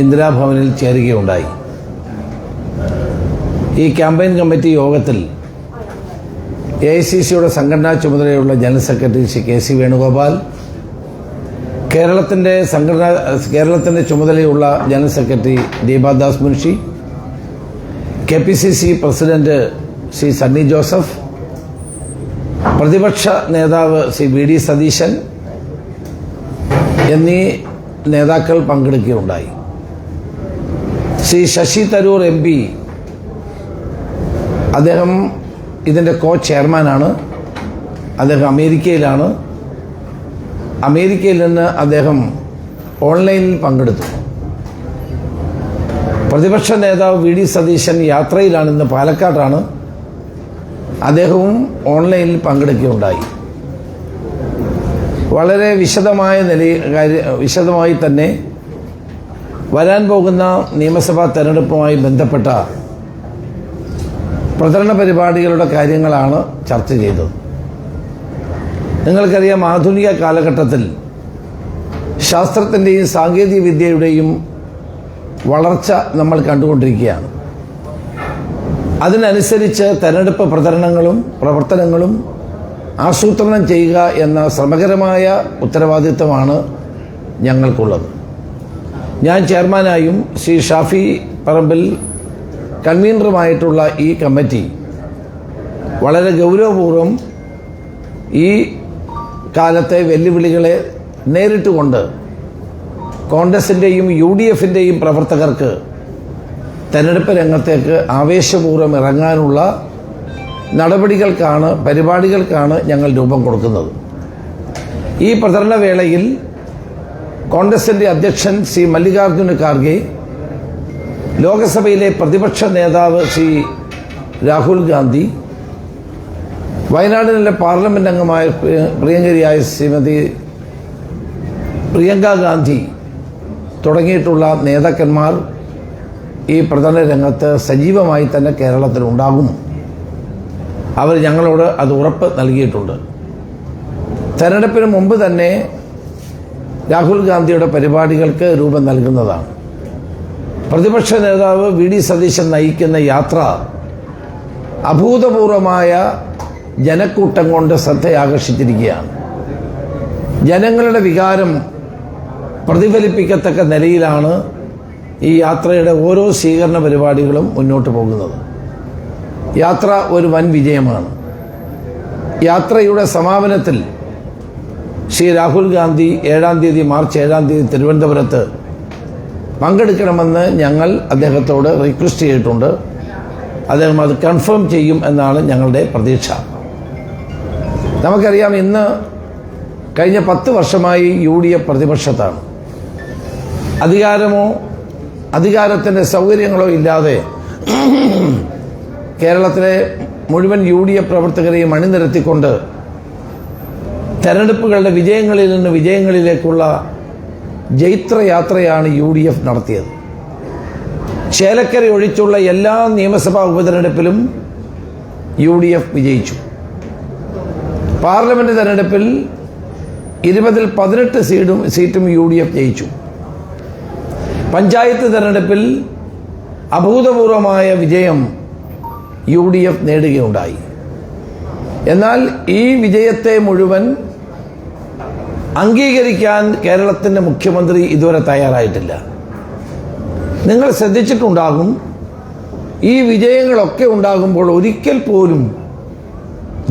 ഇന്ദിരാഭവനിൽ ചേരുകയുണ്ടായി. ഈ campaign committee യോഗത്തിൽ എ ഐ സി സിയുടെ സംഘടനാ ചുമതലയുള്ള general secretary Shri K C Venugopal കേരളത്തിന്റെ സംഘടനാ കേരളത്തിന്റെ ചുമതലയുള്ള general secretary Deepa Das Munshi K P C C president Shri Sunny Joseph പ്രതിപക്ഷ നേതാവ് ശ്രീ വി ഡി സതീശൻ എന്നീ നേതാക്കൾ പങ്കെടുക്കുകയുണ്ടായി. Shri Shashi Tharoor M P. അദ്ദേഹം ഇതിന്റെ കോ ചെയർമാനാണ് അദ്ദേഹം അമേരിക്കയിലാണ്. അമേരിക്കയിൽ നിന്ന് അദ്ദേഹം ഓൺലൈനിൽ പങ്കെടുത്തു. പ്രതിപക്ഷ നേതാവ് വി ഡി സതീശൻ യാത്രയിലാണ് ഇന്ന് പാലക്കാട്ടാണ് അദ്ദേഹവും ഓൺലൈനിൽ പങ്കെടുക്കുകയുണ്ടായി. വളരെ വിശദമായ നില വിശദമായി തന്നെ വരാൻ പോകുന്ന നിയമസഭാ തെരഞ്ഞെടുപ്പുമായി ബന്ധപ്പെട്ട പ്രചരണ പരിപാടികളുടെ കാര്യങ്ങളാണ് ചർച്ച ചെയ്തത്. നിങ്ങൾക്കറിയാം ആധുനിക കാലഘട്ടത്തിൽ ശാസ്ത്രത്തിന്റെയും സാങ്കേതിക വിദ്യയുടെയും വളർച്ച നമ്മൾ കണ്ടുകൊണ്ടിരിക്കുകയാണ്. അതിനനുസരിച്ച് തെരഞ്ഞെടുപ്പ് പ്രചരണങ്ങളും പ്രവർത്തനങ്ങളും ആസൂത്രണം ചെയ്യുക എന്ന ശ്രമകരമായ ഉത്തരവാദിത്വമാണ് ഞങ്ങൾക്കുള്ളത്. ഞാൻ ചെയർമാനായും ശ്രീ ഷാഫി പറമ്പിൽ കൺവീനറുമായിട്ടുള്ള ഈ കമ്മിറ്റി വളരെ ഗൗരവപൂർവം ഈ കാലത്തെ വെല്ലുവിളികളെ നേരിട്ടുകൊണ്ട് കോൺഗ്രസിന്റെയും യു ഡി എഫിന്റെയും പ്രവർത്തകർക്ക് തെരഞ്ഞെടുപ്പ് രംഗത്തേക്ക് ആവേശപൂർവം ഇറങ്ങാനുള്ള നടപടികൾക്കാണ് പരിപാടികൾക്കാണ് ഞങ്ങൾ രൂപം കൊടുക്കുന്നത്. ഈ പ്രചരണ വേളയിൽ കോൺഗ്രസിന്റെ അധ്യക്ഷൻ സി മല്ലികാർജുന ഖാർഗെ ലോകസഭയിലെ പ്രതിപക്ഷ നേതാവ് സി രാഹുൽ ഗാന്ധി വയനാടിലെ പാർലമെന്റ് അംഗമായ പ്രിയ- പ്രിയങ്കരിയായ ശ്രീമതി പ്രിയങ്ക ഗാന്ധി തുടങ്ങിയിട്ടുള്ള നേതാക്കന്മാർ ഈ പ്രധാന രംഗത്ത് സജീവമായി തന്നെ കേരളത്തിലുണ്ടാകും അവർ ഞങ്ങളോട് അത് ഉറപ്പ് നൽകിയിട്ടുണ്ട്. തെരഞ്ഞെടുപ്പിന് മുമ്പ് തന്നെ രാഹുൽ ഗാന്ധിയുടെ പരിപാടികൾക്ക് രൂപം നൽകുന്നതാണ്. പ്രതിപക്ഷ നേതാവ് വി ഡി സതീശൻ നയിക്കുന്ന യാത്ര അഭൂതപൂർവമായ ജനക്കൂട്ടം കൊണ്ട് ശ്രദ്ധയാകർഷിച്ചിരിക്കുകയാണ്. ജനങ്ങളുടെ വികാരം പ്രതിഫലിപ്പിക്കത്തക്ക നിലയിലാണ് ഈ യാത്രയുടെ ഓരോ സ്വീകരണ പരിപാടികളും മുന്നോട്ട് പോകുന്നത്. യാത്ര ഒരു വൻ വിജയമാണ്. യാത്രയുടെ സമാപനത്തിൽ ശ്രീ രാഹുൽ ഗാന്ധി ഏഴാം തീയതി മാർച്ച് ഏഴാം തീയതി തിരുവനന്തപുരത്ത് പങ്കെടുക്കണമെന്ന് ഞങ്ങൾ അദ്ദേഹത്തോട് റിക്വസ്റ്റ് ചെയ്തിട്ടുണ്ട്. അദ്ദേഹം അത് കൺഫേം ചെയ്യും എന്നാണ് ഞങ്ങളുടെ പ്രതീക്ഷ. നമുക്കറിയാം ഇന്ന് കഴിഞ്ഞ പത്ത് വർഷമായി യു ഡി എഫ് പ്രതിപക്ഷത്താണ്. അധികാരമോ അധികാരത്തിന്റെ സൗകര്യങ്ങളോ ഇല്ലാതെ കേരളത്തിലെ മുഴുവൻ യു ഡി എഫ് പ്രവർത്തകരെയും അണിനിരത്തിക്കൊണ്ട് തെരഞ്ഞെടുപ്പുകളുടെ വിജയങ്ങളിൽ നിന്ന് വിജയങ്ങളിലേക്കുള്ള ജൈത്രയാത്രയാണ് യു ഡി എഫ് നടത്തിയത്. ചേലക്കര ഒഴിച്ചുള്ള എല്ലാ നിയമസഭാ ഉപതെരഞ്ഞെടുപ്പിലും യു ഡി എഫ് വിജയിച്ചു. പാർലമെന്റ് തെരഞ്ഞെടുപ്പിൽ ഇരുപതിൽ പതിനെട്ട് സീറ്റും സീറ്റും യു ഡി എഫ് ജയിച്ചു. പഞ്ചായത്ത് തെരഞ്ഞെടുപ്പിൽ അഭൂതപൂർവമായ വിജയം യു ഡി എഫ് നേടുകയുണ്ടായി. എന്നാൽ ഈ വിജയത്തെ മുഴുവൻ അംഗീകരിക്കാൻ കേരളത്തിന്റെ മുഖ്യമന്ത്രി ഇതുവരെ തയ്യാറായിട്ടില്ല. നിങ്ങൾ ശ്രദ്ധിച്ചിട്ടുണ്ടാകും ഈ വിജയങ്ങളൊക്കെ ഉണ്ടാകുമ്പോൾ ഒരിക്കൽ പോലും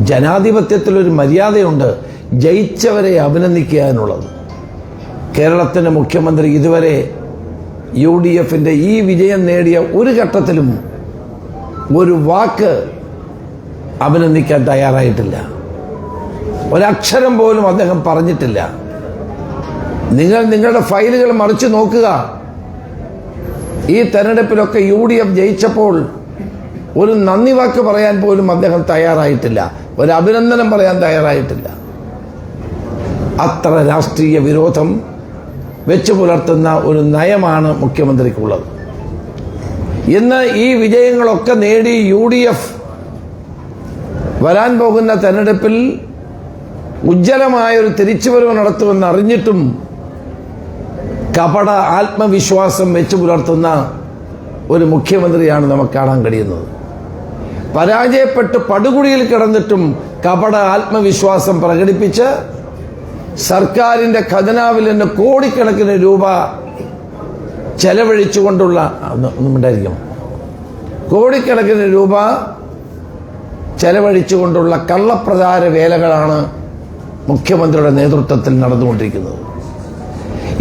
ജനാധിപത്യത്തിൽ ജനാധിപത്യത്തിലൊരു മര്യാദയുണ്ട് ജയിച്ചവരെ അഭിനന്ദിക്കുക എന്നുള്ളത്. മുഖ്യമന്ത്രി ഇതുവരെ യു ഡി ഈ വിജയം നേടിയ ഒരു ഘട്ടത്തിലും ഒരു വാക്ക് അഭിനന്ദിക്കാൻ തയ്യാറായിട്ടില്ല. ഒരക്ഷരം പോലും അദ്ദേഹം പറഞ്ഞിട്ടില്ല. നിങ്ങൾ നിങ്ങളുടെ ഫയലുകൾ മറിച്ച് നോക്കുക. ഈ തെരഞ്ഞെടുപ്പിലൊക്കെ യു ഡി എഫ് ജയിച്ചപ്പോൾ ഒരു നന്ദി വാക്ക് പറയാൻ പോലും അദ്ദേഹം തയ്യാറായിട്ടില്ല. ഒരു അഭിനന്ദനം പറയാൻ തയ്യാറായിട്ടില്ല. അത്ര രാഷ്ട്രീയ വിരോധം വെച്ചു പുലർത്തുന്ന ഒരു നയമാണ് മുഖ്യമന്ത്രിക്കുള്ളത്. ഇന്ന് ഈ വിജയങ്ങളൊക്കെ നേടി യു ഡി എഫ് വരാൻ പോകുന്ന തെരഞ്ഞെടുപ്പിൽ ഉജ്ജ്വലമായ ഒരു തിരിച്ചുവരവ് നടത്തുമെന്ന് അറിഞ്ഞിട്ടും കപട ആത്മവിശ്വാസം വെച്ചു പുലർത്തുന്ന ഒരു മുഖ്യമന്ത്രിയാണ് നമുക്ക് കാണാൻ കഴിയുന്നത്. പരാജയപ്പെട്ട് പടുകുഴിയിൽ കിടന്നിട്ടും കപട ആത്മവിശ്വാസം പ്രകടിപ്പിച്ച് സർക്കാരിന്റെ ഖജനാവിൽ നിന്ന് കോടിക്കണക്കിന് രൂപ ചെലവഴിച്ചുകൊണ്ടുള്ള ഉണ്ടായിരിക്കും. കോടിക്കണക്കിന് രൂപ ചെലവഴിച്ചുകൊണ്ടുള്ള കള്ളപ്രചാര വേലകളാണ് മുഖ്യമന്ത്രിയുടെ നേതൃത്വത്തിൽ നടന്നുകൊണ്ടിരിക്കുന്നത്.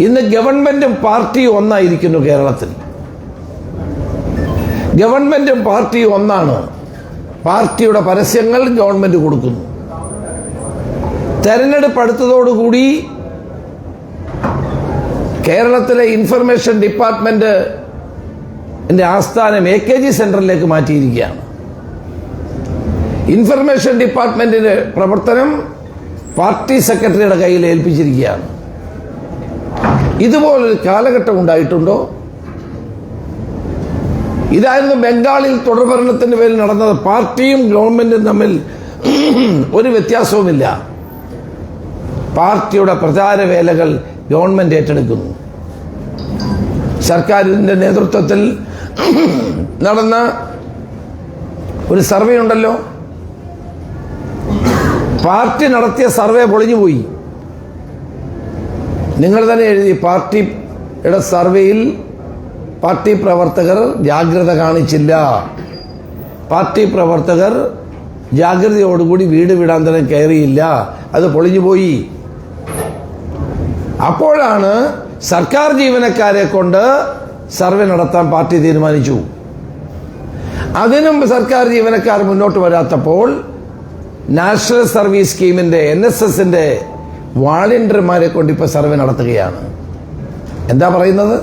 ഇന്ന് ഗവൺമെന്റും പാർട്ടിയും ഒന്നായിരിക്കുന്നു കേരളത്തിൽ. ഗവൺമെന്റും പാർട്ടിയും ഒന്നാണ്. പാർട്ടിയുടെ പരസ്യങ്ങൾ ഗവൺമെന്റ് കൊടുക്കുന്നു. തെരഞ്ഞെടുപ്പ് അടുത്തതോടുകൂടി കേരളത്തിലെ ഇൻഫർമേഷൻ ഡിപ്പാർട്ട്മെന്റ് ആസ്ഥാനം എ കെ ജി സെന്ററിലേക്ക് മാറ്റിയിരിക്കുകയാണ്. ഇൻഫർമേഷൻ ഡിപ്പാർട്ട്മെന്റിന്റെ പ്രവർത്തനം പാർട്ടി സെക്രട്ടറിയുടെ കയ്യിൽ ഏൽപ്പിച്ചിരിക്കുകയാണ്. ഇതുപോലൊരു കാലഘട്ടം ഉണ്ടായിട്ടുണ്ടോ? ഇതായിരുന്നു ബംഗാളിൽ തുടർഭരണത്തിന്റെ പേരിൽ നടന്നത്. പാർട്ടിയും ഗവൺമെന്റും തമ്മിൽ ഒരു വ്യത്യാസവുമില്ല. പാർട്ടിയുടെ പ്രചാരവേലകൾ ഗവൺമെന്റ് ഏറ്റെടുക്കുന്നു. സർക്കാരിന്റെ നേതൃത്വത്തിൽ നടന്ന ഒരു സർവേ ഉണ്ടല്ലോ. പാർട്ടി നടത്തിയ സർവേ പൊളിഞ്ഞുപോയി. നിങ്ങൾ തന്നെ എഴുതി പാർട്ടിയുടെ സർവേയിൽ പാർട്ടി പ്രവർത്തകർ ജാഗ്രത കാണിച്ചില്ല. പാർട്ടി പ്രവർത്തകർ ജാഗ്രതയോടുകൂടി വീട് വീടാന്തരം കയറിയില്ല. അത് പൊളിഞ്ഞുപോയി അപ്പോഴാണ് സർക്കാർ ജീവനക്കാരെ കൊണ്ട് സർവേ നടത്താൻ പാർട്ടി തീരുമാനിച്ചു. അതിനും സർക്കാർ ജീവനക്കാർ മുന്നോട്ട് വരാത്തപ്പോൾ നാഷണൽ സർവീസ് സ്കീമിന്റെ എൻ എസ് എസിന്റെ വാളണ്ടിയർമാരെ കൊണ്ട് ഇപ്പോൾ സർവേ നടത്തുകയാണ്. എന്താ പറയുന്നത്?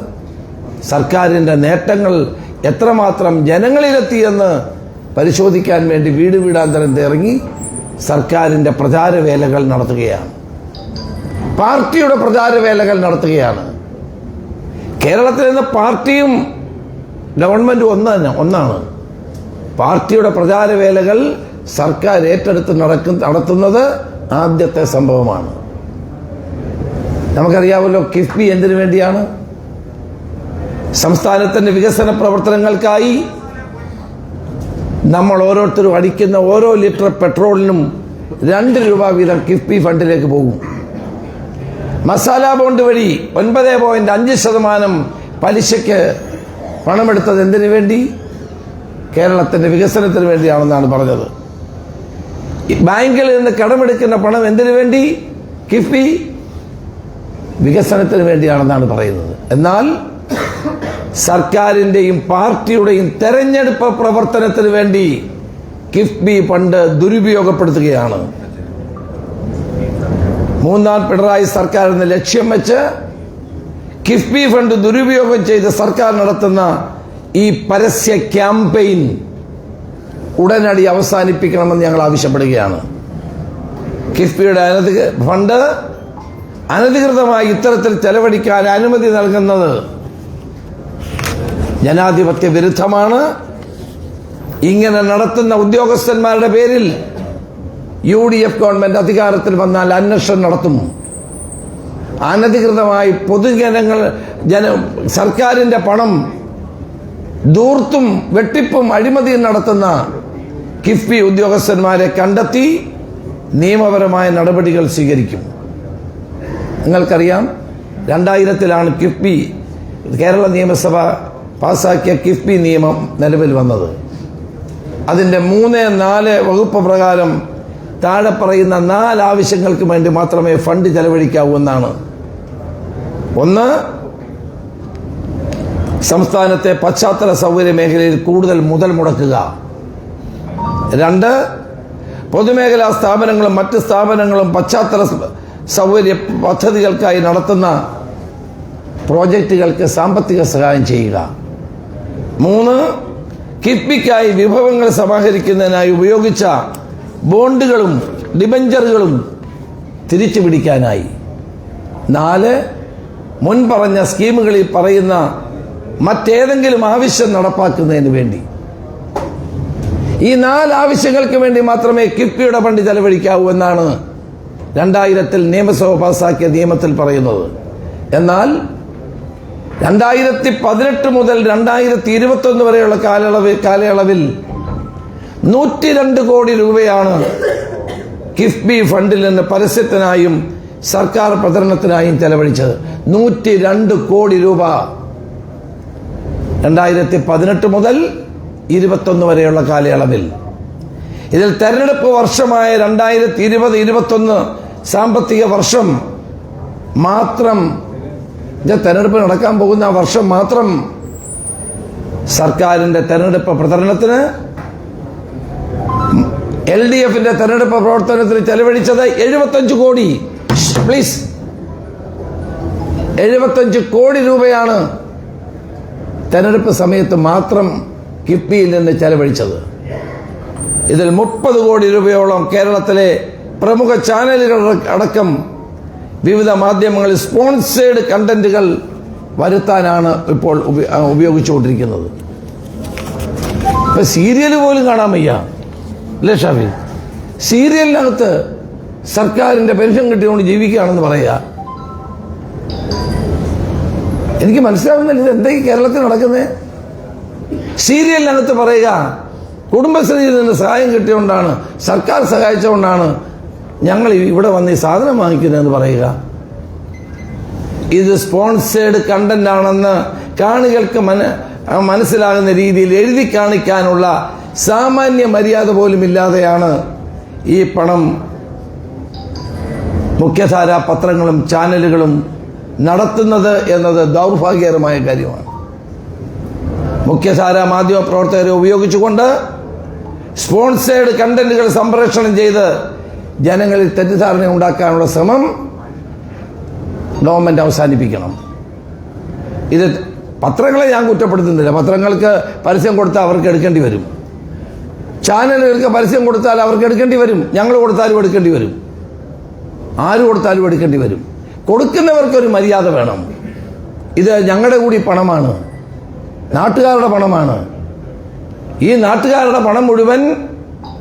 സർക്കാരിന്റെ നേട്ടങ്ങൾ എത്രമാത്രം ജനങ്ങളിലെത്തിയെന്ന് പരിശോധിക്കാൻ വേണ്ടി വീട് വീടാന്തരം ഇറങ്ങി സർക്കാരിന്റെ പ്രചാരവേലകൾ നടത്തുകയാണ്. പാർട്ടിയുടെ പ്രചാരവേലകൾ നടത്തുകയാണ്. കേരളത്തിൽ നിന്ന് പാർട്ടിയും ഗവൺമെന്റും ഒന്ന് തന്നെ ഒന്നാണ്. പാർട്ടിയുടെ പ്രചാരവേലകൾ സർക്കാർ ഏറ്റെടുത്ത് നടക്കും നടത്തുന്നത് ആദ്യത്തെ സംഭവമാണ്. നമുക്കറിയാമല്ലോ കിഫ്ബി എന്തിനു വേണ്ടിയാണ്? സംസ്ഥാനത്തിന്റെ വികസന പ്രവർത്തനങ്ങൾക്കായി നമ്മൾ ഓരോരുത്തരും അടിക്കുന്ന ഓരോ ലിറ്റർ പെട്രോളിനും രണ്ട് രൂപ വീതം കിഫ്ബി ഫണ്ടിലേക്ക് പോകും. മസാല ബോണ്ട് വഴി ഒൻപത് പോയിന്റ് അഞ്ച് ശതമാനം പലിശയ്ക്ക് പണമെടുത്തത് എന്തിനു വേണ്ടി? കേരളത്തിന്റെ വികസനത്തിന് വേണ്ടിയാണെന്നാണ് പറഞ്ഞത്. ബാങ്കിൽ നിന്ന് കടമെടുക്കുന്ന പണം എന്തിനു വേണ്ടി? കിഫ്ബി വികസനത്തിന് വേണ്ടിയാണെന്നാണ് പറയുന്നത്. എന്നാൽ സർക്കാരിന്റെയും പാർട്ടിയുടെയും തെരഞ്ഞെടുപ്പ് പ്രവർത്തനത്തിന് വേണ്ടി കിഫ്ബി ഫണ്ട് ദുരുപയോഗപ്പെടുത്തുകയാണ്. മൂന്നാം പിണറായി സർക്കാർ എന്ന ലക്ഷ്യം വെച്ച് കിഫ്ബി ഫണ്ട് ദുരുപയോഗം ചെയ്ത് സർക്കാർ നടത്തുന്ന ഈ പരസ്യ ക്യാമ്പയിൻ ഉടനടി അവസാനിപ്പിക്കണമെന്ന് ഞങ്ങൾ ആവശ്യപ്പെടുകയാണ്. കിഫ്ബിയുടെ അനധിക ഫണ്ട് അനധികൃതമായി ഇത്തരത്തിൽ ചെലവഴിക്കാൻ അനുമതി നൽകുന്നത് ജനാധിപത്യ വിരുദ്ധമാണ്. ഇങ്ങനെ നടത്തുന്ന ഉദ്യോഗസ്ഥന്മാരുടെ പേരിൽ യു ഡി എഫ് ഗവൺമെന്റ് അധികാരത്തിൽ വന്നാൽ അന്വേഷണം നടത്തും. അനധികൃതമായി പൊതുജനങ്ങൾ ജന സർക്കാരിന്റെ പണം ദൂർത്തും വെട്ടിപ്പും അഴിമതിയും നടത്തുന്ന കിഫ്ബി ഉദ്യോഗസ്ഥന്മാരെ കണ്ടെത്തി നിയമപരമായ നടപടികൾ സ്വീകരിക്കും. നിങ്ങൾക്കറിയാം രണ്ടായിരത്തിലാണ് കിഫ്ബി കേരള നിയമസഭ പാസാക്കിയ കിഫ്ബി നിയമം നിലവിൽ വന്നത്. അതിന്റെ മൂന്ന് നാല് വകുപ്പ് പ്രകാരം താഴെ പറയുന്ന നാല് ആവശ്യങ്ങൾക്ക് വേണ്ടി മാത്രമേ ഫണ്ട് ചെലവഴിക്കാവൂ എന്നാണ്. ഒന്ന് സംസ്ഥാനത്തെ പശ്ചാത്തല സൗകര്യ മേഖലയിൽ കൂടുതൽ മുതൽ മുടക്കുക. രണ്ട് പൊതുമേഖലാ സ്ഥാപനങ്ങളും മറ്റ് സ്ഥാപനങ്ങളും പശ്ചാത്തല സൗകര്യ പദ്ധതികൾക്കായി നടത്തുന്ന പ്രോജക്റ്റുകൾക്ക് സാമ്പത്തിക സഹായം ചെയ്യുക. മൂന്ന് കിഫ്ബിക്കായി വിഭവങ്ങൾ സമാഹരിക്കുന്നതിനായി ഉപയോഗിച്ച ബോണ്ടുകളും ഡിബഞ്ചറുകളും തിരിച്ചു പിടിക്കാനായി നാല് മുൻപറഞ്ഞ സ്കീമുകളിൽ പറയുന്ന മറ്റേതെങ്കിലും ആവശ്യം നടപ്പാക്കുന്നതിന് വേണ്ടി. ഈ നാല് ആവശ്യങ്ങൾക്ക് വേണ്ടി മാത്രമേ കിഫ്ബിയുടെ ഫണ്ട് ചെലവഴിക്കാവൂ എന്നാണ് രണ്ടായിരത്തിൽ നിയമസഭ പാസാക്കിയ നിയമത്തിൽ പറയുന്നത്. എന്നാൽ രണ്ടായിരത്തി പതിനെട്ട് മുതൽ രണ്ടായിരത്തി ഇരുപത്തൊന്ന് വരെയുള്ള കാലയളവ് കാലയളവിൽ നൂറ്റി രണ്ട് കോടി രൂപയാണ് കിഫ്ബി ഫണ്ടിൽ നിന്ന് പരസ്യത്തിനായും സർക്കാർ പ്രചരണത്തിനായും ചെലവഴിച്ചത്. നൂറ്റി രണ്ട് കോടി രൂപ രണ്ടായിരത്തി പതിനെട്ട് മുതൽ ഇരുപത്തൊന്ന് വരെയുള്ള കാലയളവിൽ. ഇതിൽ തെരഞ്ഞെടുപ്പ് വർഷമായ രണ്ടായിരത്തി ഇരുപത് ഇരുപത്തൊന്ന് സാമ്പത്തിക വർഷം മാത്രം തെരഞ്ഞെടുപ്പ് നടക്കാൻ പോകുന്ന ആ വർഷം മാത്രം സർക്കാരിന്റെ തെരഞ്ഞെടുപ്പ് പ്രചരണത്തിന് എൽ ഡി എഫിന്റെ തെരഞ്ഞെടുപ്പ് പ്രവർത്തനത്തിന് ചെലവഴിച്ചത് എഴുപത്തഞ്ച് കോടി. പ്ലീസ്. എഴുപത്തഞ്ച് കോടി രൂപയാണ് തെരഞ്ഞെടുപ്പ് സമയത്ത് മാത്രം കിഫ്ബിയിൽ നിന്ന് ചെലവഴിച്ചത്. ഇതിൽ മുപ്പത് കോടി രൂപയോളം കേരളത്തിലെ പ്രമുഖ ചാനലുകൾ അടക്കം വിവിധ മാധ്യമങ്ങളിൽ സ്പോൺസേഡ് കണ്ടന്റുകൾ വരുത്താനാണ് ഇപ്പോൾ ഉപയോഗിച്ചുകൊണ്ടിരിക്കുന്നത്. സീരിയൽ പോലും കാണാൻ വയ്യ. അല്ലേ ഷാഫി? സീരിയലിനകത്ത് സർക്കാരിന്റെ പെൻഷൻ കിട്ടിയോണ്ട് ജീവിക്കുകയാണെന്ന് പറയുക എനിക്ക് മനസ്സിലാവുന്നില്ല ഇത് എന്തൊക്കെ കേരളത്തിൽ നടക്കുന്നത് സീരിയലിനകത്ത് പറയുക കുടുംബശ്രീയിൽ നിന്ന് സഹായം കിട്ടിയോണ്ടാണ് സർക്കാർ സഹായിച്ചുകൊണ്ടാണ് ഞങ്ങൾ ഇവിടെ വന്ന് ഈ സാധനം വാങ്ങിക്കുന്നതെന്ന് പറയുക. ഇത് സ്പോൺസേഡ് കണ്ടന്റ് ആണെന്ന് കാണികൾക്ക് മന മനസ്സിലാകുന്ന രീതിയിൽ എഴുതി കാണിക്കാനുള്ള സാമാന്യ മര്യാദ പോലും ഇല്ലാതെയാണ് ഈ പണം മുഖ്യധാര പത്രങ്ങളും ചാനലുകളും നടത്തുന്നത് എന്നത് ദൗർഭാഗ്യകരമായ കാര്യമാണ്. മുഖ്യധാര മാധ്യമ പ്രവർത്തകരെ ഉപയോഗിച്ചുകൊണ്ട് സ്പോൺസേഡ് കണ്ടന്റുകൾ സംപ്രേഷണം ചെയ്ത് ജനങ്ങളിൽ തെറ്റിദ്ധാരണ ഉണ്ടാക്കാനുള്ള ശ്രമം ഗവൺമെന്റ് അവസാനിപ്പിക്കണം. ഇത് പത്രങ്ങളെ ഞാൻ കുറ്റപ്പെടുത്തുന്നില്ല. പത്രങ്ങൾക്ക് പരസ്യം കൊടുത്താൽ അവർക്ക് എടുക്കേണ്ടി വരും. ചാനലുകൾക്ക് പരസ്യം കൊടുത്താൽ അവർക്ക് എടുക്കേണ്ടി വരും. ഞങ്ങൾ കൊടുത്താലും എടുക്കേണ്ടി വരും. ആര് കൊടുത്താലും എടുക്കേണ്ടി വരും. കൊടുക്കുന്നവർക്കൊരു മര്യാദ വേണം. ഇത് ഞങ്ങളുടെ കൂടി പണമാണ്. നാട്ടുകാരുടെ പണമാണ്. ഈ നാട്ടുകാരുടെ പണം മുഴുവൻ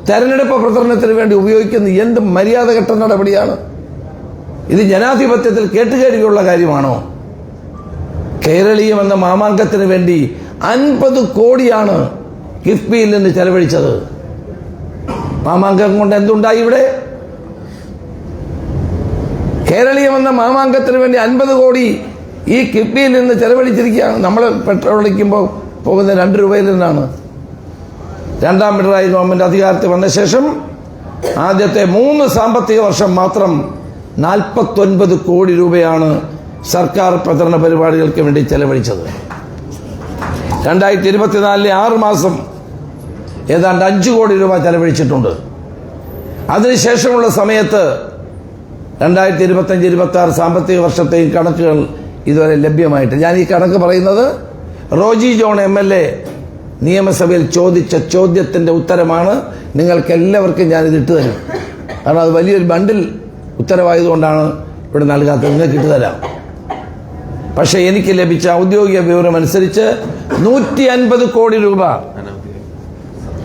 തെരഞ്ഞെടുപ്പ് പ്രചരണത്തിന് വേണ്ടി ഉപയോഗിക്കുന്ന എന്ത് മര്യാദ കെട്ട നടപടിയാണ്? ഇത് ജനാധിപത്യത്തിൽ കേട്ടുകേടിയുള്ള കാര്യമാണോ? കേരളീയം എന്ന മാമാങ്കത്തിന് വേണ്ടി അൻപത് കോടിയാണ് കിഫ്ബിയിൽ നിന്ന് ചെലവഴിച്ചത്. മാമാങ്കം കൊണ്ട് എന്തുണ്ടായി ഇവിടെ? കേരളീയം എന്ന മാമാങ്കത്തിന് വേണ്ടി അൻപത് കോടി ഈ കിഫ്ബിയിൽ നിന്ന് ചെലവഴിച്ചിരിക്കുകയാണ്. നമ്മൾ പെട്രോൾ അടിക്കുമ്പോൾ പോകുന്ന രണ്ട് രൂപയിൽ നിന്നാണ്. രണ്ടാം പിണറായി ഗവൺമെന്റ് അധികാരത്തിൽ വന്ന ശേഷം ആദ്യത്തെ മൂന്ന് സാമ്പത്തിക വർഷം മാത്രം നാൽപ്പത്തൊൻപത് കോടി രൂപയാണ് സർക്കാർ പ്രചരണ പരിപാടികൾക്ക് വേണ്ടി ചെലവഴിച്ചത്. രണ്ടായിരത്തി ഇരുപത്തിനാലിലെ ആറ് മാസം ഏതാണ്ട് അഞ്ച് കോടി രൂപ ചെലവഴിച്ചിട്ടുണ്ട്. അതിനുശേഷമുള്ള സമയത്ത് രണ്ടായിരത്തി ഇരുപത്തഞ്ച് ഇരുപത്തി ആറ് സാമ്പത്തിക വർഷത്തെയും കണക്കുകൾ ഇതുവരെ ലഭ്യമായിട്ട് ഞാൻ ഈ കണക്ക് പറയുന്നത് Roji John M L A നിയമസഭയിൽ ചോദിച്ച ചോദ്യത്തിന്റെ ഉത്തരമാണ് നിങ്ങൾക്ക് എല്ലാവർക്കും ഞാൻ ഇത് ഇട്ട് തരും. കാരണം അത് വലിയൊരു ബണ്ടിൽ ഉത്തരവായതുകൊണ്ടാണ് ഇവിടെ നൽകാത്തത്. നിങ്ങൾക്ക് ഇട്ട് തരാം. പക്ഷേ എനിക്ക് ലഭിച്ച ഔദ്യോഗിക വിവരം അനുസരിച്ച് നൂറ്റി അൻപത് കോടി രൂപ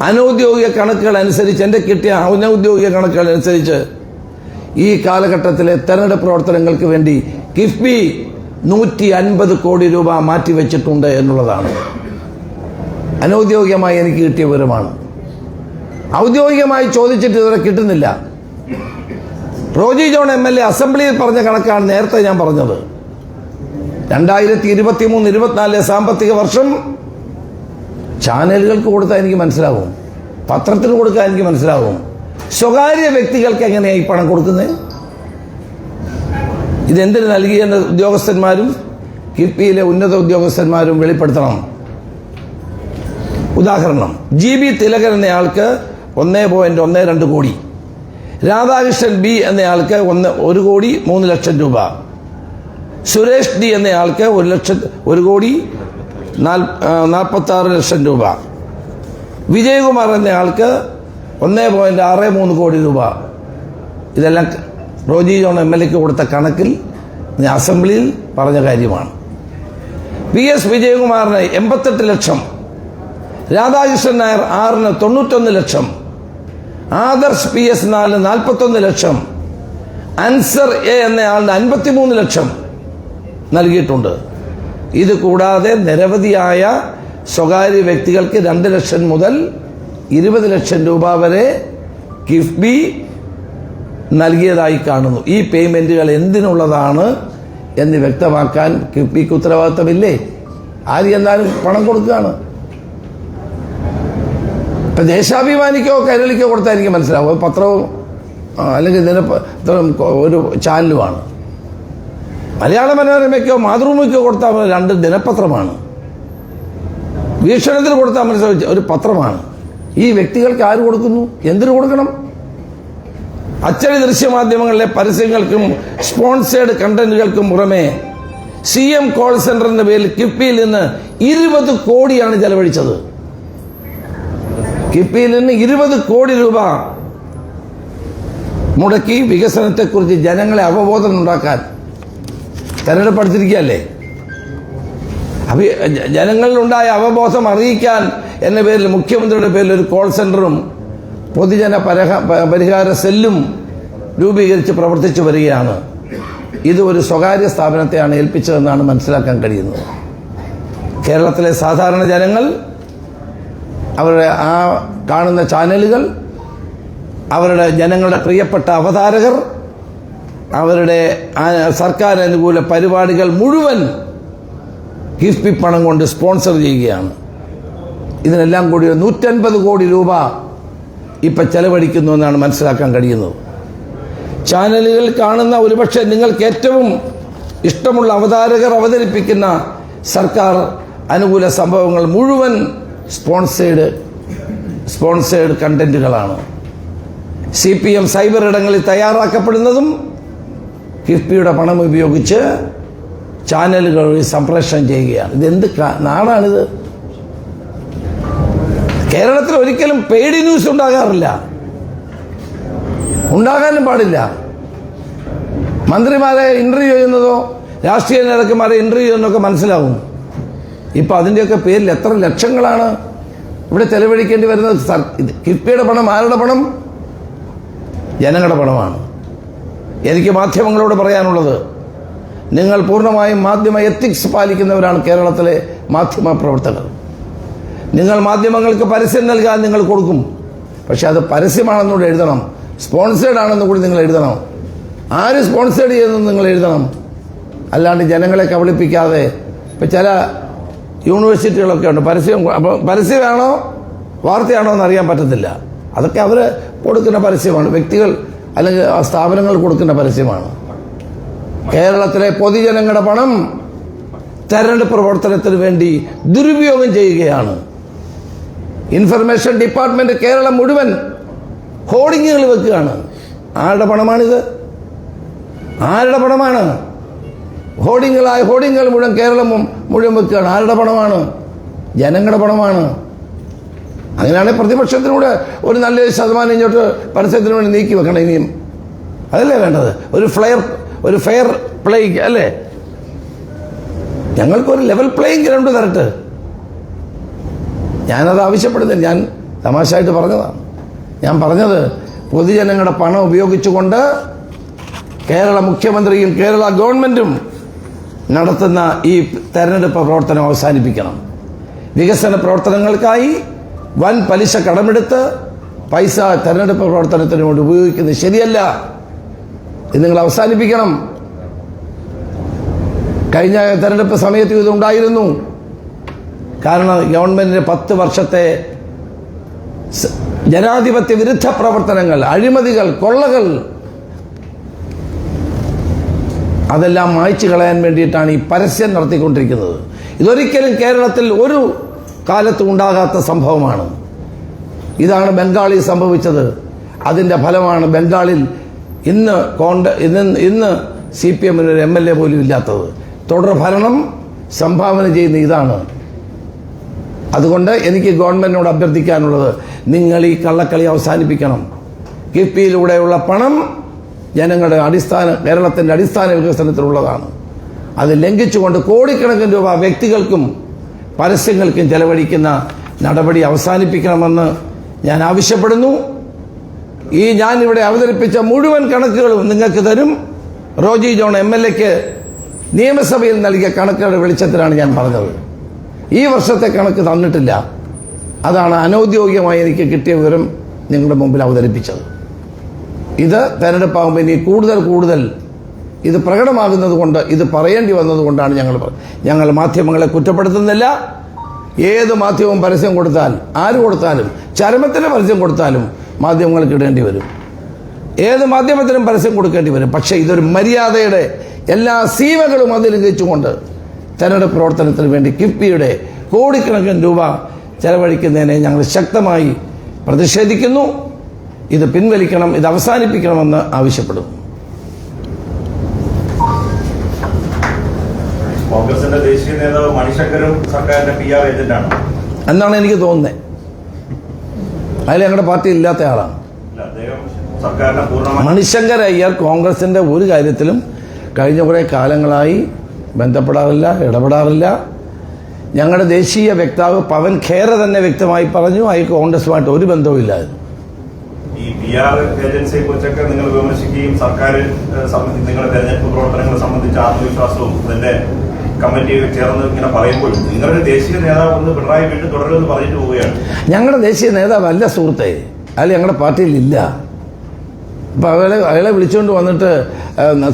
അനൗദ്യോഗിക കണക്കുകൾ അനുസരിച്ച് എന്റെ കിട്ടിയ അനൗദ്യോഗിക കണക്കുകൾ അനുസരിച്ച് ഈ കാലഘട്ടത്തിലെ തെരഞ്ഞെടുപ്പ് പ്രവർത്തനങ്ങൾക്ക് വേണ്ടി കിഫ്ബി നൂറ്റി അൻപത് കോടി രൂപ മാറ്റിവെച്ചിട്ടുണ്ട് എന്നുള്ളതാണ്. അനൗദ്യോഗികമായി എനിക്ക് കിട്ടിയ വിവരമാണ്. ഔദ്യോഗികമായി ചോദിച്ചിട്ട് ഇതുവരെ കിട്ടുന്നില്ല. Roji John M L A അസംബ്ലിയിൽ പറഞ്ഞ കണക്കാണ് നേരത്തെ ഞാൻ പറഞ്ഞത്. രണ്ടായിരത്തി ഇരുപത്തി മൂന്ന് ഇരുപത്തിനാലിലെ സാമ്പത്തിക വർഷം ചാനലുകൾക്ക് കൊടുത്താൽ എനിക്ക് മനസ്സിലാവും പത്രത്തിന് കൊടുക്കാൻ എനിക്ക് മനസ്സിലാവും സ്വകാര്യ വ്യക്തികൾക്ക് എങ്ങനെയാണ് ഈ പണം കൊടുക്കുന്നത്? ഇതെന്തിനു നൽകിയെന്ന് ഉദ്യോഗസ്ഥന്മാരും കിഫ്ബിയിലെ ഉന്നത ഉദ്യോഗസ്ഥന്മാരും വെളിപ്പെടുത്തണം. ഉദാഹരണം ജി ബി തിലകൻ എന്നയാൾക്ക് ഒന്നേ പോയിന്റ് ഒന്ന് രണ്ട് കോടി. രാധാകൃഷ്ണൻ ബി എന്നയാൾക്ക് ഒന്ന് ഒരു കോടി മൂന്ന് ലക്ഷം രൂപ. സുരേഷ് ഡി എന്നയാൾക്ക് ഒരു ലക്ഷം ഒരു കോടി നാൽപ്പത്തി ആറ് ലക്ഷം രൂപ. വിജയകുമാർ എന്നയാൾക്ക് ഒന്നേ പോയിന്റ് ആറ് മൂന്ന് കോടി രൂപ. ഇതെല്ലാം റോജി ജോൺ എം എൽ എക്ക് കൊടുത്ത കണക്കിൽ അസംബ്ലിയിൽ പറഞ്ഞ കാര്യമാണ്. വി എസ് വിജയകുമാറിന് എൺപത്തെട്ട് ലക്ഷം രാധാകൃഷ്ണൻ നായർ ആറിന് തൊണ്ണൂറ്റൊന്ന് ലക്ഷം. ആദർശ് പി എസ് നാലിന് നാൽപ്പത്തൊന്ന് ലക്ഷം. അൻസർ എ എന്നയാളിന് അൻപത്തിമൂന്ന് ലക്ഷം നൽകിയിട്ടുണ്ട്. ഇത് കൂടാതെ നിരവധിയായ സ്വകാര്യ വ്യക്തികൾക്ക് രണ്ട് ലക്ഷം മുതൽ ഇരുപത് ലക്ഷം രൂപ വരെ കിഫ്ബി നൽകിയതായി കാണുന്നു. ഈ പേയ്മെന്റുകൾ എന്തിനുള്ളതാണ് എന്ന് വ്യക്തമാക്കാൻ കിഫ്ബിക്ക് ഉത്തരവാദിത്തമില്ലേ? ആര് എന്നാലും പണം കൊടുക്കുകയാണ്. ഇപ്പം ദേശാഭിമാനിക്കോ കൈരളിക്കോ കൊടുത്താൽ എനിക്ക് മനസ്സിലാവും പത്രവും അല്ലെങ്കിൽ ഇതിന് ഒരു ചാനലുമാണ്. മലയാള മനോരമയ്ക്കോ മാതൃഭൂമിക്കോ കൊടുത്താൽ രണ്ട് ദിനപത്രമാണ്. വീക്ഷണത്തിന് കൊടുത്താൽ മനസ്സിലാവും ഒരു പത്രമാണ്. ഈ വ്യക്തികൾക്ക് ആര് കൊടുക്കുന്നു? എന്തിനു കൊടുക്കണം? അച്ചടി ദൃശ്യമാധ്യമങ്ങളിലെ പരസ്യങ്ങൾക്കും സ്പോൺസേഡ് കണ്ടന്റുകൾക്കും പുറമെ സി എം കോൾ സെന്ററിന്റെ പേരിൽ കിഫ്ബിയിൽ നിന്ന് ഇരുപത് കോടിയാണ് ചെലവഴിച്ചത്. കിഫ്ബിയിൽ നിന്ന് ഇരുപത് കോടി രൂപ മുടക്കി വികസനത്തെക്കുറിച്ച് ജനങ്ങളെ അവബോധം ഉണ്ടാക്കാൻ തെരഞ്ഞെടുപ്പ് അടുത്തിരിക്കുകയല്ലേ അപ്പൊ ഈ ജ- ജനങ്ങളിലുണ്ടായ അവബോധം അറിയിക്കാൻ എന്ന പേരിൽ മുഖ്യമന്ത്രിയുടെ പേരിൽ ഒരു കോൾ സെന്ററും പൊതുജന പരഹ- പരിഹാര സെല്ലും രൂപീകരിച്ച് പ്രവർത്തിച്ചു വരികയാണ്. ഇത് ഒരു സ്വകാര്യ സ്ഥാപനത്തെയാണ് ഏൽപ്പിച്ചതെന്നാണ് മനസ്സിലാക്കാൻ കഴിയുന്നത്. കേരളത്തിലെ സാധാരണ ജനങ്ങൾ അവരുടെ ആ കാണുന്ന ചാനലുകൾ അവരുടെ ജനങ്ങളുടെ പ്രിയപ്പെട്ട അവതാരകർ അവരുടെ സർക്കാർ അനുകൂല പരിപാടികൾ മുഴുവൻ കിഫ്ബി പണം കൊണ്ട് സ്പോൺസർ ചെയ്യുകയാണ്. ഇതിനെല്ലാം കൂടി നൂറ്റൻപത് കോടി രൂപ ഇപ്പം ചെലവഴിക്കുന്നു എന്നാണ് മനസ്സിലാക്കാൻ കഴിയുന്നത്. ചാനലുകളിൽ കാണുന്ന ഒരുപക്ഷെ നിങ്ങൾക്ക് ഏറ്റവും ഇഷ്ടമുള്ള അവതാരകർ അവതരിപ്പിക്കുന്ന സർക്കാർ അനുകൂല സംഭവങ്ങൾ മുഴുവൻ സ്പോൺസേഡ് സ്പോൺസേഡ് കണ്ടന്റുകളാണ് സി പി എം സൈബർ ഇടങ്ങളിൽ തയ്യാറാക്കപ്പെടുന്നതും കിഫ്ബിയുടെ പണം ഉപയോഗിച്ച് ചാനലുകൾ വഴി സംപ്രേഷണം ചെയ്യുകയാണ്. ഇതെന്ത് നാടാണിത്? കേരളത്തിൽ ഒരിക്കലും പെയ്ഡ് ന്യൂസ് ഉണ്ടാകാറില്ല. ഉണ്ടാകാനും പാടില്ല. മന്ത്രിമാരെ ഇന്റർവ്യൂ ചെയ്യുന്നതോ രാഷ്ട്രീയ നേതാക്കന്മാരെ ഇന്റർവ്യൂ ചെയ്യുന്നതൊക്കെ മനസ്സിലാവും. ഇപ്പൊ അതിന്റെയൊക്കെ പേരിൽ എത്ര ലക്ഷങ്ങളാണ് ഇവിടെ ചെലവഴിക്കേണ്ടി വരുന്നത്? ഇത് കിഫ്ബിയുടെ പണം ആരുടെ പണം? ജനങ്ങളുടെ പണമാണ്. എനിക്ക് മാധ്യമങ്ങളോട് പറയാനുള്ളത് നിങ്ങൾ പൂർണമായും മാധ്യമ എത്തിക്സ് പാലിക്കുന്നവരാണ് കേരളത്തിലെ മാധ്യമ പ്രവർത്തകർ. നിങ്ങൾ മാധ്യമങ്ങൾക്ക് പരസ്യം നൽകാൻ നിങ്ങൾ കൊടുക്കും. പക്ഷെ അത് പരസ്യമാണെന്നുകൂടെ എഴുതണം. സ്പോൺസേഡ് ആണെന്ന് കൂടി നിങ്ങൾ എഴുതണം. ആര് സ്പോൺസേഡ് ചെയ്തെന്ന് നിങ്ങൾ എഴുതണം. അല്ലാണ്ട് ജനങ്ങളെ കബളിപ്പിക്കാതെ. ഇപ്പം ചില യൂണിവേഴ്സിറ്റികളൊക്കെ ഉണ്ട്. പരസ്യം അപ്പോൾ പരസ്യമാണോ? വാർത്തയാണോ എന്ന് അറിയാൻ പറ്റത്തില്ല. അതൊക്കെ അവർ കൊടുക്കുന്ന പരസ്യമാണ്. വ്യക്തികൾ അല്ലെങ്കിൽ സ്ഥാപനങ്ങൾ കൊടുക്കുന്ന പരസ്യമാണ്. കേരളത്തിലെ പൊതുജനങ്ങളുടെ പണം തെരഞ്ഞെടുപ്പ് പ്രവർത്തനത്തിന് വേണ്ടി ദുരുപയോഗം ചെയ്യുകയാണ്. ഇൻഫർമേഷൻ ഡിപ്പാർട്ട്മെന്റ് കേരളം മുഴുവൻ ഹോർഡിങ്ങുകൾ വെക്കുകയാണ്. ആരുടെ പണമാണിത്? ആരുടെ പണമാണ്? ഹോർഡിങ്ങുകളായ ഹോർഡിങ്ങുകൾ മുഴുവൻ കേരളം മുഴുവൻ വെക്കുകയാണ്. ആരുടെ പണമാണ്? ജനങ്ങളുടെ പണമാണ്. അങ്ങനെയാണെങ്കിൽ പ്രതിപക്ഷത്തിനൂടെ ഒരു നല്ല ശതമാനം ഇങ്ങോട്ട് പരസ്യത്തിന് വേണ്ടി നീക്കി വെക്കണം ഇനിയും. അതല്ലേ വേണ്ടത്? ഒരു ഫ്ലെയർ ഒരു ഫെയർ പ്ലേ അല്ലേ? ഞങ്ങൾക്കൊരു ലെവൽ പ്ലേയിങ് ഗ്രൗണ്ട് തരട്ടെ. ഞാനത് ആവശ്യപ്പെടുന്നില്ല. ഞാൻ തമാശയായിട്ട് പറഞ്ഞതാണ് ഞാൻ പറഞ്ഞത് പൊതുജനങ്ങളുടെ പണം ഉപയോഗിച്ചുകൊണ്ട് കേരള മുഖ്യമന്ത്രിയും കേരള ഗവൺമെന്റും നടത്തുന്ന ഈ തെരഞ്ഞെടുപ്പ് പ്രവർത്തനം അവസാനിപ്പിക്കണം. വികസന പ്രവർത്തനങ്ങൾക്കായി വൻ പലിശ കടമെടുത്ത് പൈസ തെരഞ്ഞെടുപ്പ് പ്രവർത്തനത്തിന് ഉപയോഗിക്കുന്നത് ശരിയല്ല. ഇത് നിങ്ങൾ അവസാനിപ്പിക്കണം. കഴിഞ്ഞ തെരഞ്ഞെടുപ്പ് സമയത്ത് ഇതുണ്ടായിരുന്നു കാരണം ഗവൺമെന്റിന്റെ പത്ത് വർഷത്തെ ജനാധിപത്യ വിരുദ്ധ പ്രവർത്തനങ്ങൾ അഴിമതികൾ കൊള്ളകൾ അതെല്ലാം മായ്ച്ചു കളയാൻ വേണ്ടിയിട്ടാണ് ഈ പരസ്യം നടത്തിക്കൊണ്ടിരിക്കുന്നത്. ഇതൊരിക്കലും കേരളത്തിൽ ഒരു കാലത്തും ഉണ്ടാകാത്ത സംഭവമാണ്. ഇതാണ് ബംഗാളിൽ സംഭവിച്ചത്. അതിന്റെ ഫലമാണ് ബംഗാളിൽ ഇന്ന് കോണ്ട ഇന്ന് ഇന്ന് സി പി എമ്മിന് ഒരു എം എൽ എ പോലും ഇല്ലാത്തത്. തുടർ ഭരണം സംഭാവന ചെയ്യുന്ന ഇതാണ്. അതുകൊണ്ട് എനിക്ക് ഗവൺമെന്റിനോട് അഭ്യർത്ഥിക്കാനുള്ളത് നിങ്ങൾ ഈ കള്ളക്കളി അവസാനിപ്പിക്കണം. കിഫ്ബിയിലൂടെയുള്ള പണം ജനങ്ങളുടെ അടിസ്ഥാന കേരളത്തിന്റെ അടിസ്ഥാന വികസനത്തിലുള്ളതാണ്. അത് ലംഘിച്ചുകൊണ്ട് കോടിക്കണക്കിന് രൂപ വ്യക്തികൾക്കും പരസ്യങ്ങൾക്കും ചെലവഴിക്കുന്ന നടപടി അവസാനിപ്പിക്കണമെന്ന് ഞാൻ ആവശ്യപ്പെടുന്നു. ഈ ഞാൻ ഇവിടെ അവതരിപ്പിച്ച മുഴുവൻ കണക്കുകളും നിങ്ങൾക്ക് തരും. റോജി ജോൺ എം എൽ എക്ക് നിയമസഭയിൽ നൽകിയ കണക്കുകളുടെ വെളിച്ചത്തിലാണ് ഞാൻ പറഞ്ഞത്. ഈ വർഷത്തെ കണക്ക് തന്നിട്ടില്ല. അതാണ് അനൌദ്യോഗികമായി എനിക്ക് കിട്ടിയ വിവരം നിങ്ങളുടെ മുമ്പിൽ അവതരിപ്പിച്ചത്. ഇത് തെരഞ്ഞെടുപ്പാകുമ്പോൾ ഇനി കൂടുതൽ കൂടുതൽ ഇത് പ്രകടമാകുന്നത് കൊണ്ട് ഇത് പറയേണ്ടി വന്നതുകൊണ്ടാണ് ഞങ്ങൾ ഞങ്ങൾ മാധ്യമങ്ങളെ കുറ്റപ്പെടുത്തുന്നില്ല. ഏത് മാധ്യമവും പരസ്യം കൊടുത്താൽ ആര് കൊടുത്താലും ചരമത്തിന് പരസ്യം കൊടുത്താലും മാധ്യമങ്ങൾക്ക് ഇടേണ്ടി വരും. ഏത് മാധ്യമത്തിനും പരസ്യം കൊടുക്കേണ്ടി വരും. പക്ഷേ ഇതൊരു മര്യാദയുടെ എല്ലാ സീമകളും അതിലംഘിച്ചുകൊണ്ട് തെരഞ്ഞെടുപ്പ് പ്രവർത്തനത്തിന് വേണ്ടി കിഫ്ബിയുടെ കോടിക്കണക്കിന് രൂപ ചെലവഴിക്കുന്നതിനെ ഞങ്ങൾ ശക്തമായി പ്രതിഷേധിക്കുന്നു. ഇത് പിൻവലിക്കണം ഇത് അവസാനിപ്പിക്കണമെന്ന് ആവശ്യപ്പെടും. കോൺഗ്രസിന്റെ ദേശീയ നേതാവ് മണിശങ്കരും സർക്കാരിന്റെ പി ആർ ഏജന്റാണ്. എന്നാണ് എനിക്ക് തോന്നുന്നത് അതിൽ ഞങ്ങളുടെ പാർട്ടി ഇല്ലാത്ത ആളാണ്. മണിശങ്കർ അയ്യർ കോൺഗ്രസിന്റെ ഒരു കാര്യത്തിലും കഴിഞ്ഞ കുറേ കാലങ്ങളായി ബന്ധപ്പെടാറില്ല ഇടപെടാറില്ല. ഞങ്ങളുടെ ദേശീയ വ്യക്താവ് പവൻ ഖേര തന്നെ വ്യക്തമായി പറഞ്ഞു അയാൾക്ക് കോൺഗ്രസുമായിട്ട് ഒരു ബന്ധവുമില്ലായിരുന്നു. ഈ പി ആർ ഏജൻസിയെ കുറിച്ചൊക്കെ നിങ്ങൾ വിമർശിക്കുകയും സർക്കാർ നിങ്ങളുടെ തെരഞ്ഞെടുപ്പ് പ്രവർത്തനങ്ങളെ സംബന്ധിച്ച ആത്മവിശ്വാസവും അതിന്റെ കമ്മിറ്റി ചേർന്ന് ഇങ്ങനെ പറയുമ്പോഴും നിങ്ങളുടെ ദേശീയ നേതാവ് ഒന്ന് പിണറായി വീണ്ടും തുടരുമെന്ന് പറഞ്ഞിട്ട് പോവുകയാണ്. ഞങ്ങളുടെ ദേശീയ നേതാവ് അല്ല സുഹൃത്തെ. അയാൾ ഞങ്ങളുടെ പാർട്ടിയിൽ ഇല്ല ഇപ്പം അയാളെ അയാളെ വിളിച്ചുകൊണ്ട് വന്നിട്ട്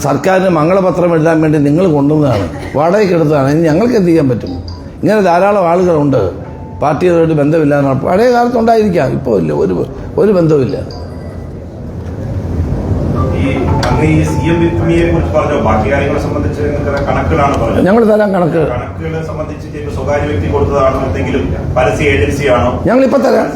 സർക്കാരിന് മംഗളപത്രം എഴുതാൻ വേണ്ടി നിങ്ങൾ കൊണ്ടുവന്നതാണ്. വാടകയ്ക്ക് എടുത്തതാണ്. ഇനി ഞങ്ങൾക്ക് എന്ത് ചെയ്യാൻ പറ്റും? ഇങ്ങനെ ധാരാളം ആളുകളുണ്ട്. പാർട്ടിയുമായിട്ട് ബന്ധമില്ല പഴയ കാലത്ത് ഉണ്ടായിരിക്കാം. ഇപ്പോൾ ഇല്ല. ഒരു ഒരു ബന്ധവുമില്ല. ഞങ്ങൾ തരാം കണക്ക്. ഏജൻസിയാണോ? ഞങ്ങളിപ്പോൾ തരാം.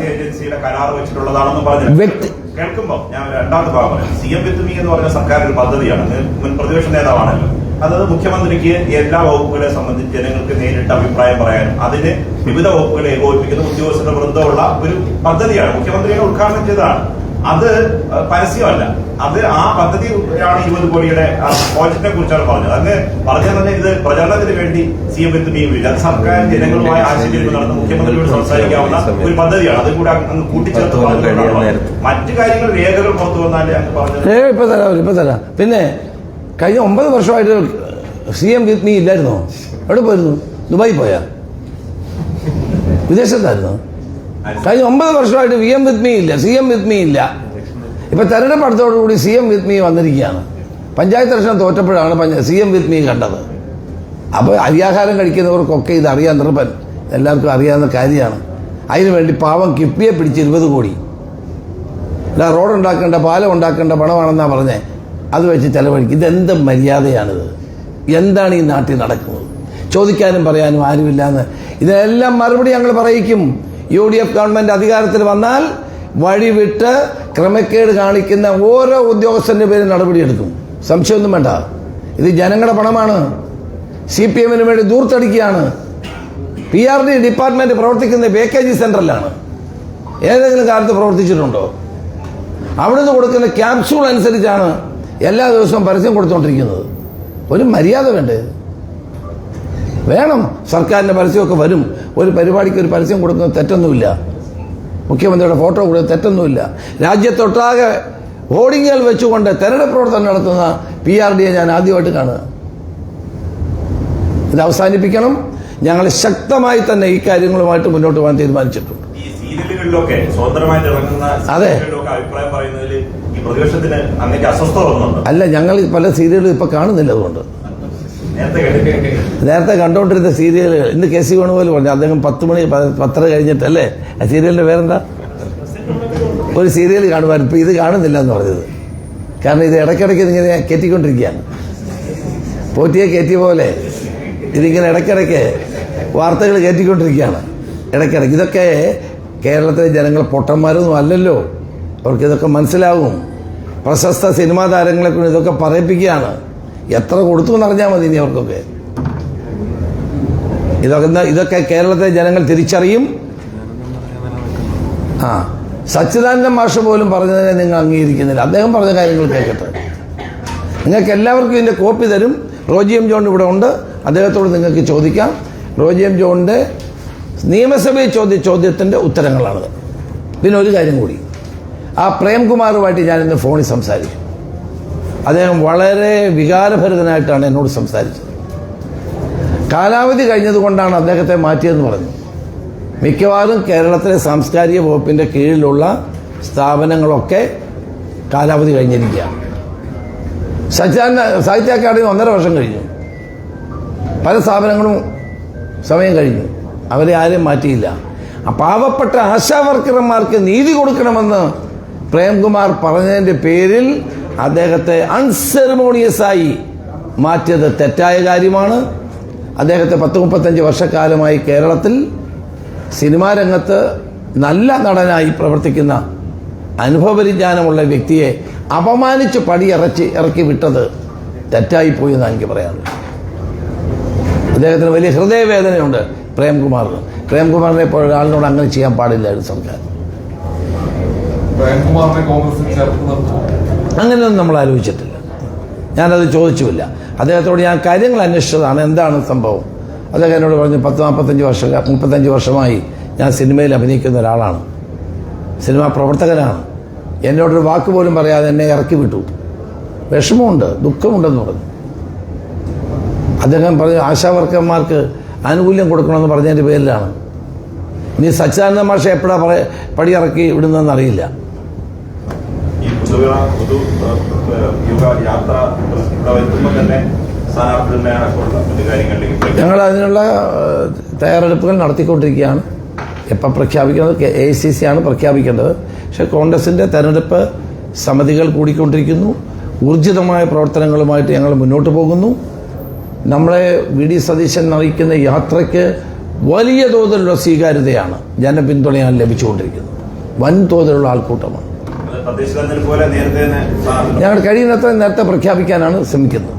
വ്യക്തി കേൾക്കുമ്പോൾ ഞാൻ രണ്ടാമത്തെ ഭാഗം സി എം എന്ന് പറഞ്ഞ സർക്കാർ ഒരു പദ്ധതിയാണ് മുൻ പ്രതിപക്ഷ നേതാവാണല്ലോ. അത് മുഖ്യമന്ത്രിക്ക് എല്ലാ വകുപ്പുകളെ സംബന്ധിച്ച് ജനങ്ങൾക്ക് നേരിട്ട് അഭിപ്രായം പറയാനും അതിന് വിവിധ വകുപ്പുകളെ ഏകോപിപ്പിക്കുന്ന ഉദ്യോഗസ്ഥരുടെ വൃന്ദമുള്ള ഒരു പദ്ധതിയാണ്. മുഖ്യമന്ത്രിയുടെ ഉദ്ഘാടനം ചെയ്തതാണ്. അത് പരസ്യമല്ല. അത് ആ പദ്ധതിയാണ് ഇരുപത് കോടിയുടെ പ്രോജക്റ്റിനെ കുറിച്ചാണ് പറഞ്ഞത്. അങ്ങ് പറഞ്ഞത് തന്നെ ഇത് പ്രചരണത്തിന് വേണ്ടി സി എം വിത്തുമിയും ഇല്ല അത് സർക്കാർ ജനങ്ങളുമായി ആശയവിനിമയം നടന്ന് മുഖ്യമന്ത്രിയോട് സംസാരിക്കാവുന്ന ഒരു പദ്ധതിയാണ്. അത് കൂടെ അങ്ങ് കൂട്ടിച്ചേർത്ത് മറ്റു കാര്യങ്ങൾ രേഖകൾ പുറത്തു വന്നാലേ അങ്ങ് പറഞ്ഞു ഏ ഇപ്പം തരാം ഇപ്പം തരാം. പിന്നെ കഴിഞ്ഞ ഒമ്പത് വർഷമായിട്ട് സി എം വിത്ത് മീ ഇല്ലായിരുന്നോ? എവിടെ പോയിരുന്നു? ദുബായി പോയാ? വിദേശത്തായിരുന്നു? കഴിഞ്ഞ ഒമ്പത് വർഷമായിട്ട് വി എം വിത്ത് മീ ഇല്ല സി എം വിത്ത് മീ ഇല്ല. ഇപ്പൊ തെരഞ്ഞെടുപ്പ് അടുത്തോടുകൂടി സി എം വിത്ത് മീ വന്നിരിക്കുകയാണ്. പഞ്ചായത്ത് ഇലക്ഷൻ തോറ്റപ്പോഴാണ് സി എം വിത്ത് മീ കണ്ടത്. അപ്പോൾ അരിയാഹാരം കഴിക്കുന്നവർക്കൊക്കെ ഇത് അറിയാൻ നിർബൻ എല്ലാവർക്കും അറിയാവുന്ന കാര്യമാണ്. അതിനുവേണ്ടി പാവം കിപ്പിയെ പിടിച്ച് ഇരുപത് കോടി. അല്ല റോഡ് ഉണ്ടാക്കേണ്ട പാലം ഉണ്ടാക്കേണ്ട പണമാണെന്നാ പറഞ്ഞേ. അത് വെച്ച് ചെലവഴിക്കും. ഇതെന്ത് മര്യാദയാണിത്? എന്താണ് ഈ നാട്ടിൽ നടക്കുന്നത്? ചോദിക്കാനും പറയാനും ആരുമില്ലാന്ന്. ഇതിനെല്ലാം മറുപടി ഞങ്ങൾ പറയിക്കും. യു ഡി എഫ് ഗവൺമെന്റ് അധികാരത്തിൽ വന്നാൽ വഴിവിട്ട് ക്രമക്കേട് കാണിക്കുന്ന ഓരോ ഉദ്യോഗസ്ഥന്റെ പേരും നടപടിയെടുക്കും. സംശയമൊന്നും വേണ്ട. ഇത് ജനങ്ങളുടെ പണമാണ്. സി പി എമ്മിന് വേണ്ടി ദൂർത്തടിക്കുകയാണ്. പി ആർ ഡി ഡിപ്പാർട്ട്മെന്റ് പ്രവർത്തിക്കുന്ന ബേക്കേജി സെന്ററിലാണ്. ഏതെങ്കിലും കാലത്ത് പ്രവർത്തിച്ചിട്ടുണ്ടോ? അവിടുന്ന് കൊടുക്കുന്ന ക്യാപ്സൂൾ അനുസരിച്ചാണ് എല്ലാ ദിവസവും പരസ്യം കൊടുത്തുകൊണ്ടിരിക്കുന്നത് ഒരു മര്യാദ വേണ്ടേ? വേണം. സർക്കാരിന്റെ പരസ്യമൊക്കെ വരും. ഒരു പരിപാടിക്ക് ഒരു പരസ്യം കൊടുക്കുന്നത് തെറ്റൊന്നുമില്ല. മുഖ്യമന്ത്രിയുടെ ഫോട്ടോ കൊടുക്കുന്നത് തെറ്റൊന്നുമില്ല. രാജ്യത്തൊട്ടാകെ ഹോർഡിങ്ങുകൾ വെച്ചുകൊണ്ട് തെരഞ്ഞെടുപ്പ് പ്രവർത്തനം നടത്തുന്ന പി ആർ ഡിയെ ഞാൻ ആദ്യമായിട്ട് കാണുക. ഇത് അവസാനിപ്പിക്കണം. ഞങ്ങൾ ശക്തമായി തന്നെ ഈ കാര്യങ്ങളുമായിട്ട് മുന്നോട്ട് പോകാൻ തീരുമാനിച്ചിട്ടുണ്ട്. അതെ. അഭിപ്രായം പറയുന്നതിൽ പ്രതിപക്ഷത്തിന് അങ്ങേക്ക് വന്നുണ്ട് അല്ല ഞങ്ങൾ പല സീരിയലും ഇപ്പൊ കാണുന്നില്ല അതുകൊണ്ട്. നേരത്തെ കണ്ടുകൊണ്ടിരുന്ന സീരിയലുകൾ ഇന്ന് കെ സി വേണുപോലെ പറഞ്ഞു അദ്ദേഹം പത്ത് മണി പത്തര കഴിഞ്ഞിട്ടല്ലേ? ആ സീരിയലിന്റെ പേരെന്താ? ഒരു സീരിയൽ കാണുമായിരുന്നു ഇപ്പൊ ഇത് കാണുന്നില്ല എന്ന് പറഞ്ഞത്. കാരണം ഇത് ഇടയ്ക്കിടയ്ക്ക് ഇതിങ്ങനെ കയറ്റിക്കൊണ്ടിരിക്കുകയാണ്. പോറ്റിയെ കയറ്റിയ പോലെ ഇതിങ്ങനെ ഇടയ്ക്കിടയ്ക്ക് വാർത്തകൾ കയറ്റിക്കൊണ്ടിരിക്കുകയാണ്. ഇടയ്ക്കിടയ്ക്ക് ഇതൊക്കെ കേരളത്തിലെ ജനങ്ങൾ പൊട്ടന്മാരൊന്നും അല്ലല്ലോ. അവർക്ക് ഇതൊക്കെ മനസ്സിലാവും. പ്രശസ്ത സിനിമാ താരങ്ങളെ കൊണ്ട് ഇതൊക്കെ പറയിപ്പിക്കുകയാണ്. എത്ര കൊടുത്തു എന്നറിഞ്ഞാൽ മതി ഇനി അവർക്കൊക്കെ. ഇതൊക്കെ ഇതൊക്കെ കേരളത്തെ ജനങ്ങൾ തിരിച്ചറിയും. ആ സച്ചിദാനന്ദ മാഷ പോലും പറഞ്ഞതിനെ നിങ്ങൾ അംഗീകരിക്കുന്നില്ല. അദ്ദേഹം പറഞ്ഞ കാര്യങ്ങൾ കേൾക്കട്ടെ. നിങ്ങൾക്ക് എല്ലാവർക്കും ഇതിന്റെ കോപ്പി തരും. റോജി എം ജോൺ ഇവിടെ ഉണ്ട്. അദ്ദേഹത്തോട് നിങ്ങൾക്ക് ചോദിക്കാം. റോജി എം ജോണിന്റെ നിയമസഭയിൽ ചോദ്യ ചോദ്യത്തിന്റെ ഉത്തരങ്ങളാണ്. പിന്നെ ഒരു കാര്യം കൂടി. ആ പ്രേംകുമാറുമായിട്ട് ഞാൻ ഇന്ന് ഫോണിൽ സംസാരിച്ചു. അദ്ദേഹം വളരെ വികാരഭരിതനായിട്ടാണ് എന്നോട് സംസാരിച്ചത്. കാലാവധി കഴിഞ്ഞതുകൊണ്ടാണ് അദ്ദേഹത്തെ മാറ്റിയെന്ന് പറഞ്ഞു. മിക്കവാറും കേരളത്തിലെ സാംസ്കാരിക വകുപ്പിന്റെ കീഴിലുള്ള സ്ഥാപനങ്ങളൊക്കെ കാലാവധി കഴിഞ്ഞിരിക്കുകയാണ്. സച്ചാന സാഹിത്യ അക്കാദമി ഒന്നര വർഷം കഴിഞ്ഞു. പല സ്ഥാപനങ്ങളും സമയം കഴിഞ്ഞു. അവരെ ആരും മാറ്റിയില്ല. പാവപ്പെട്ട ആശാവർക്കർമാർക്ക് നീതി കൊടുക്കണമെന്ന് പ്രേംകുമാർ പറഞ്ഞതിന്റെ പേരിൽ അദ്ദേഹത്തെ അൺസെറിമോണിയസായി മാറ്റിയത് തെറ്റായ കാര്യമാണ്. അദ്ദേഹത്തെ പത്ത് മുപ്പത്തഞ്ച് വർഷക്കാലമായി കേരളത്തിൽ സിനിമാ രംഗത്ത് നല്ല നടനായി പ്രവർത്തിക്കുന്ന അനുഭവപരിജ്ഞാനമുള്ള വ്യക്തിയെ അപമാനിച്ച് പടിയിറച്ചി ഇറക്കി വിട്ടത് തെറ്റായിപ്പോയി എന്നാണ് എനിക്ക് പറയാനുള്ളത്. അദ്ദേഹത്തിന് വലിയ ഹൃദയവേദനയുണ്ട് പ്രേംകുമാറിന്. പ്രേംകുമാറിനെ പോലെ ഒരാളിനോട് അങ്ങനെ ചെയ്യാൻ പാടില്ലായിരുന്നു സർക്കാർ. അങ്ങനെയൊന്നും നമ്മൾ ആലോചിച്ചിട്ടില്ല. ഞാനത് ചോദിച്ചുമില്ല. അദ്ദേഹത്തോട് ഞാൻ കാര്യങ്ങൾ അന്വേഷിച്ചതാണ്. എന്താണ് സംഭവം? അദ്ദേഹം എന്നോട് പറഞ്ഞു പത്ത് നാൽപ്പത്തഞ്ച് വർഷം മുപ്പത്തഞ്ച് വർഷമായി ഞാൻ സിനിമയിൽ അഭിനയിക്കുന്ന ഒരാളാണ്. സിനിമാ പ്രവർത്തകനാണ്. എന്നോടൊരു വാക്ക് പോലും പറയാതെ എന്നെ ഇറക്കി വിട്ടു. വിഷമമുണ്ട് ദുഃഖമുണ്ടെന്ന് പറഞ്ഞു. അദ്ദേഹം പറഞ്ഞു ആശാവർക്കന്മാർക്ക് ആനുകൂല്യം കൊടുക്കണമെന്ന് പറഞ്ഞതിന്റെ പേരിലാണ്. ഇനി സച്ചിദാനന്ദ മാഷ എപ്പോഴാണ് പറ പടിയിറക്കി വിടുന്നതെന്ന് അറിയില്ല. ഈ പൊതു യുഗ യാത്ര ഇവിടെ തന്നെ ഞങ്ങൾ അതിനുള്ള തയ്യാറെടുപ്പുകൾ നടത്തിക്കൊണ്ടിരിക്കുകയാണ്. എപ്പം പ്രഖ്യാപിക്കുന്നത്? കെ എ സി സി ആണ് പ്രഖ്യാപിക്കേണ്ടത്. പക്ഷേ കോൺഗ്രസിന്റെ തെരഞ്ഞെടുപ്പ് സമിതികൾ കൂടിക്കൊണ്ടിരിക്കുന്നു. ഊർജിതമായ പ്രവർത്തനങ്ങളുമായിട്ട് ഞങ്ങൾ മുന്നോട്ട് പോകുന്നു. നമ്മളെ വി ഡി സതീശൻ നയിക്കുന്ന യാത്രയ്ക്ക് വലിയ തോതിലുള്ള സ്വീകാര്യതയാണ് ജനപിന്തുണയാണ് ലഭിച്ചുകൊണ്ടിരിക്കുന്നത്. വൻതോതിലുള്ള ആൾക്കൂട്ടമാണ്. പോലെ നേരത്തെ തന്നെ ഞങ്ങൾ കഴിയുന്നത്ര നേരത്തെ പ്രഖ്യാപിക്കാനാണ് ശ്രമിക്കുന്നത്.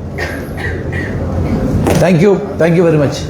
Thank you thank you very much